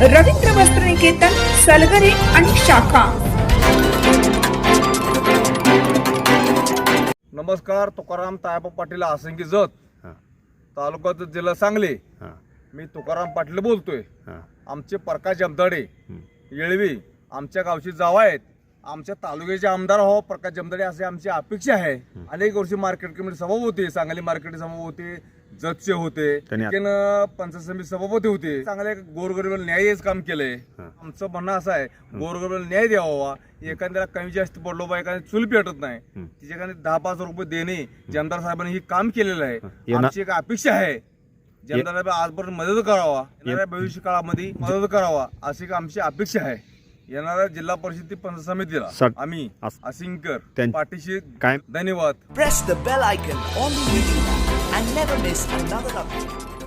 रवींद्र वस्त्र निकेतन सलगरे आणि शाखा. नमस्कार तुकाराम तायापा पाटील आसंगी जत. हां. तालुका जिल्हा सांगली. हां. मी तुकाराम पाटील बोलतोय. हां. आमचे प्रकाश जमदाडे. येळवी आमच्या गावची जावा आहेत. आमच्या तालुक्याचे आमदार हो प्रकाश जमदाडे असे आमची अपेक्षा आहे. अनेक वर्षी मार्केट कमिटी सभापती होते सांगली मार्केट जतचे होते आत- आणखीन पंचायत समिती सभापती होते. चांगले गोरगरीबाला न्यायच काम केलंय. आमचं म्हणणं असं आहे गोरगरीबाला न्याय द्यावा. एखाद्याला कमी जास्त पडलो बा एखाद्या चूल पेटत नाही. तिच्याकडे दहा पाच रुपये देणे जमदार साहेबांनी ही काम केलेलं आहे. आमची एक अपेक्षा आहे. जमदार साहेब आजपर्यंत मदत करावा. येणाऱ्या भविष्य काळामध्ये मदत करावा अशी आमची अपेक्षा आहे. येणाऱ्या जिल्हा परिषद पंच समितीला. आम्ही असिंकर पाठीशी काय? धन्यवाद. Press the bell icon on the YouTube and never miss another update